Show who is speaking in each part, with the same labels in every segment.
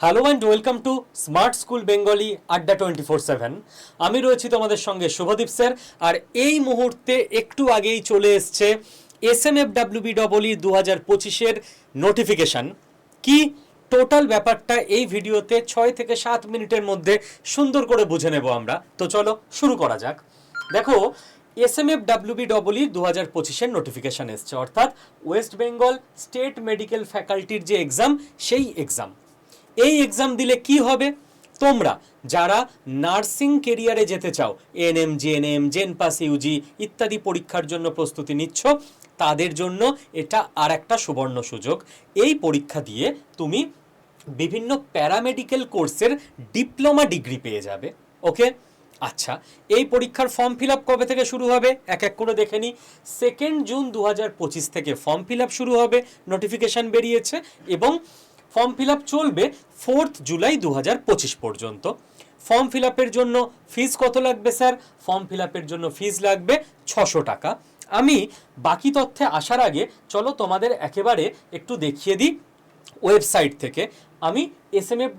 Speaker 1: Hello and welcome to smart school Bengali adda twenty four seven আমি রয়েছি তোমাদের সঙ্গে শুভদীপ স্যার, আর এই মুহূর্তে একটু আগেই চলে এসছে এস এম এফ ডাব্লিউবি ডবলই দু হাজার পঁচিশের নোটিফিকেশান কি টোটাল ব্যাপারটা এই ভিডিওতে ছয় থেকে সাত মিনিটের মধ্যে সুন্দর করে বুঝে নেব আমরা? তো চলো শুরু করা যাক। দেখো S M F W WB ডবলই দু হাজার পঁচিশের নোটিফিকেশান এসছে। অর্থাৎ ওয়েস্ট বেঙ্গল স্টেট মেডিকেল ফ্যাকাল্টির যে এক্সাম সেই এক্সাম এই এক্সাম দিলে কি হবে? তোমরা যারা নার্সিং কেরিয়ারে যেতে চাও NM GNM JENPAS UG ইত্যাদি পরীক্ষার জন্য প্রস্তুতি নিচ্ছ, তাদের জন্য এটা আর একটা সুবর্ণ সুযোগ। এই পরীক্ষা দিয়ে তুমি বিভিন্ন প্যারামেডিক্যাল কোর্সের ডিপ্লোমা ডিগ্রি পেয়ে যাবে। ওকে? আচ্ছা এই পরীক্ষার ফর্ম ফিল আপ কবে থেকে শুরু হবে? এক এক করে দেখে নিই সেকেন্ড জুন দু হাজার পঁচিশ থেকে ফর্ম ফিল আপ শুরু হবে নোটিফিকেশান বেরিয়েছে এবং ফর্ম ফিল চলবে ফোর্থ জুলাই দু হাজার পঁচিশ পর্যন্ত। ফর্ম ফিল জন্য ফিস কত লাগবে, স্যার? ফর্ম ফিল জন্য ফিস লাগবে ছশো টাকা। আমি বাকি তথ্যে আসার আগে, চলো তোমাদের একেবারে একটু দেখিয়ে দিই ওয়েবসাইট থেকে। আমি S M F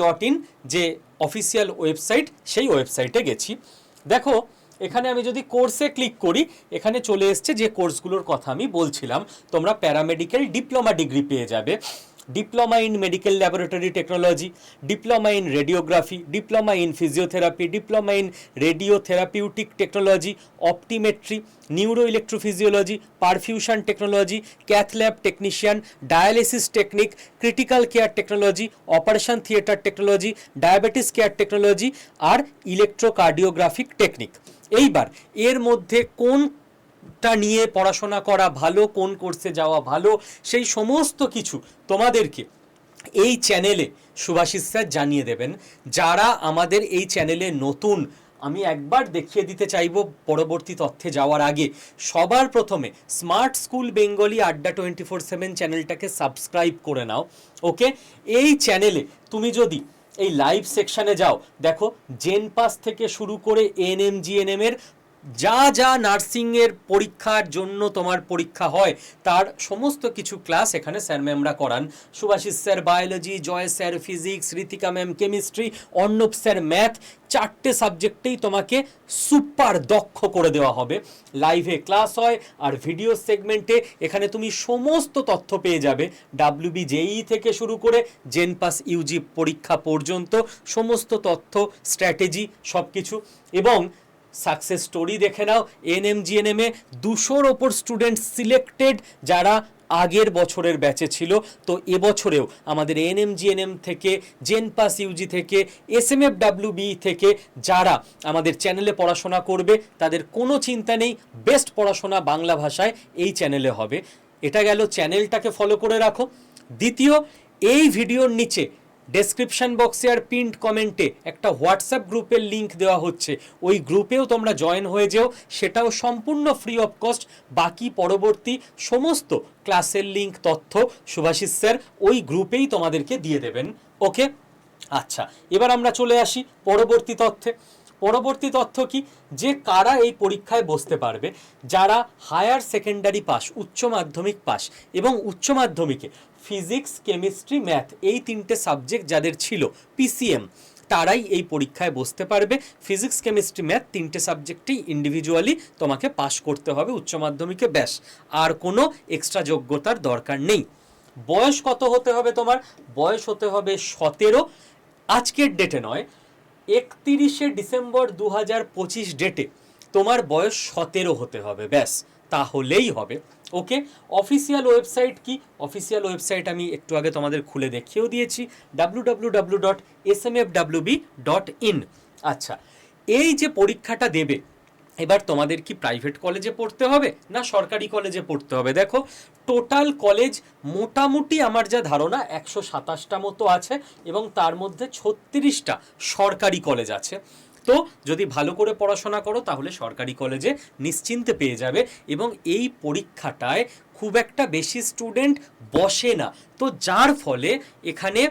Speaker 1: dot in যে অফিসিয়াল ওয়েবসাইট, সেই ওয়েবসাইটে গেছি। দেখো, এখানে আমি যদি কোর্সে ক্লিক করি, এখানে চলে এসছে যে কোর্সগুলোর কথা আমি বলছিলাম। তোমরা প্যারামেডিক্যাল ডিপ্লোমা ডিগ্রি পেয়ে যাবে। Diploma in medical laboratory technology diploma in radiography diploma in physiotherapy diploma in radiotherapeutic technology optometry neuro electrophysiology perfusion technology cath lab technician dialysis technique critical care technology operation theatre technology diabetes care technology R electrocardiographic technique এইবার এর মধ্যে কোন টা নিয়ে পড়াশোনা করা ভালো, কোন কোর্সে যাওয়া ভালো, সেই সমস্ত কিছু তোমাদেরকে এই চ্যানেলে সুভাষিস স্যার জানিয়ে দেবেন। যারা আমাদের এই চ্যানেলে নতুন, আমি একবার দেখিয়ে দিতে চাইব পরবর্তী তথ্যে যাওয়ার আগে, সবার প্রথমে smart school Bengali adda twenty four seven চ্যানেলটাকে সাবস্ক্রাইব করে নাও ওকে এই চ্যানেলে তুমি যদি এই লাইভ সেকশানে যাও, দেখো জেন পাস থেকে শুরু করে এনএম জিএনএম এর যা যা নার্সিংয়ের পরীক্ষার জন্য তোমার পরীক্ষা হয়, তার সমস্ত কিছু ক্লাস এখানে স্যার ম্যামরা করান। Subhashis sir biology Joy sir physics Ritika ma'am chemistry Arnab sir math চারটে সাবজেক্টেই তোমাকে সুপার দক্ষ করে দেওয়া হবে। লাইভে ক্লাস হয় আর ভিডিও সেগমেন্টে এখানে তুমি সমস্ত তথ্য পেয়ে যাবে। ডাব্লিউবি জেই থেকে শুরু করে জেন পাস ইউজি পরীক্ষা পর্যন্ত সমস্ত তথ্য স্ট্র্যাটেজি সব কিছু এবং সাকসেস স্টোরি দেখে নাও। এনএম জিএনএম এ দুশোর ওপর স্টুডেন্ট সিলেক্টেড যারা আগের বছরের ব্যাচে ছিল। তো এবছরেও আমাদের এনএম জিএনএম থেকে জেন পাস ইউজি থেকে এস এম এফ ডাব্লিউবি থেকে যারা আমাদের চ্যানেলে পড়াশোনা করবে, তাদের কোনো চিন্তা নেই বেস্ট পড়াশোনা বাংলা ভাষায় এই চ্যানেলে হবে। এটা গেল চ্যানেলটাকে ফলো করে রাখো। দ্বিতীয়, এই ভিডিওর নিচে ডেসক্রিপশন বক্সে আর পিন্ড কমেন্টে একটা হোয়াটসঅ্যাপ গ্রুপের লিংক দেওয়া হচ্ছে। ওই গ্রুপেও তোমরা জয়েন হয়ে যেও। সেটাও সম্পূর্ণ ফ্রি অফ কস্ট বাকি পরবর্তী সমস্ত ক্লাসের লিংক তথ্য সুভাষিস স্যার ওই গ্রুপেই তোমাদেরকে দিয়ে দেবেন। ওকে আচ্ছা এবার আমরা চলে আসি পরবর্তী তথ্যে। পরবর্তী তথ্য কি? যে কারা এই পরীক্ষায় বসতে পারবে, যারা হায়ার সেকেন্ডারি পাস উচ্চ মাধ্যমিক পাস এবং উচ্চ মাধ্যমিকে ফিজিক্স, কেমিস্ট্রি, ম্যাথ এই তিনটে সাবজেক্ট যাদের ছিল পিসিএম তারাই এই পরীক্ষায় বসতে পারবে। ফিজিক্স, কেমিস্ট্রি, ম্যাথ তিনটে সাবজেক্টেই ইন্ডিভিজুয়ালি তোমাকে পাস করতে হবে উচ্চ মাধ্যমিকে। ব্যাস, আর কোনো এক্সট্রা যোগ্যতার দরকার নেই। বয়স কত হতে হবে তোমার? বয়স হতে হবে সতেরো। আজকের ডেটে নয়, একতিরিশে ডিসেম্বর দু হাজার পঁচিশ ডেটে তোমার বয়স সতেরো হতে হবে। ব্যাস তাহলেই হবে। ওকে? অফিসিয়াল ওয়েবসাইট কি? অফিসিয়াল ওয়েবসাইট আমি একটু আগে তোমাদের খুলে দেখিয়েও দিয়েছি। W W W dot S M F W dot in আচ্ছা এই যে পরীক্ষাটা দেবে, এবার তোমাদের কি প্রাইভেট কলেজে পড়তে হবে না সরকারি কলেজে পড়তে হবে? দেখো টোটাল কলেজ মোটামুটি আমার যা ধারণা, একশো সাতাশটা মতো আছে এবং তার মধ্যে ছত্রিশটা সরকারি কলেজ আছে। তো যদি ভালো করে পড়াশোনা করো, তাহলে সরকারি কলেজে নিশ্চিন্তে পেয়ে যাবে এবং এই পরীক্ষাটায় খুব একটা বেশি স্টুডেন্ট বসে না। তো যার ফলে এখানে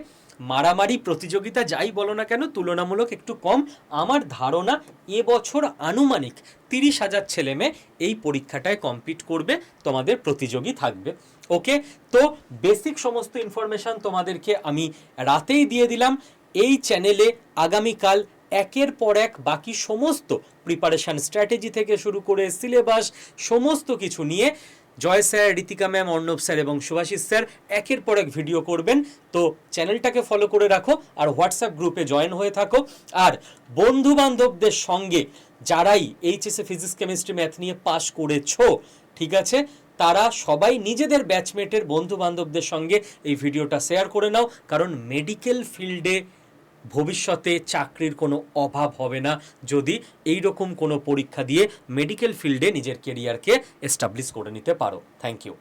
Speaker 1: মারামারি প্রতিযোগিতা যাই বলো না কেন, তুলনামূলক একটু কম। আমার ধারণা এবছর আনুমানিক তিরিশ হাজার ছেলে মেয়ে এই পরীক্ষাটায় কমপ্লিট করবে, তোমাদের প্রতিযোগী থাকবে। ওকে তো বেসিক সমস্ত ইনফরমেশন তোমাদেরকে আমি রাতেই দিয়ে দিলাম। এই চ্যানেলে আগামীকাল একের পর এক বাকি সমস্ত প্রিপারেশন স্ট্র্যাটেজি থেকে শুরু করে সিলেবাস সমস্ত কিছু নিয়ে Joy sir, Ritika ma'am Arnab sir এবং সুভাষিস স্যার একের পর এক ভিডিও করবেন। তো চ্যানেলটাকে ফলো করে রাখো আর হোয়াটসঅ্যাপ গ্রুপে জয়েন হয়ে থাকো। আর বন্ধু বান্ধবদের সঙ্গে যারাই এইচএসএ ফিজিক্স কেমিস্ট্রি ম্যাথ নিয়ে পাশ করেছ, ঠিক আছে? তারা সবাই নিজেদের ব্যাচমেটের বন্ধু বান্ধবদের সঙ্গে এই ভিডিওটা শেয়ার করে নাও। কারণ মেডিকেল ফিল্ডে ভবিষ্যতে চাকরির কোনো অভাব হবে না যদি এই রকম কোনো পরীক্ষা দিয়ে মেডিকেল ফিল্ডে নিজের কেরিয়ারকে এস্টাবলিশ করে নিতে পারো। Thank you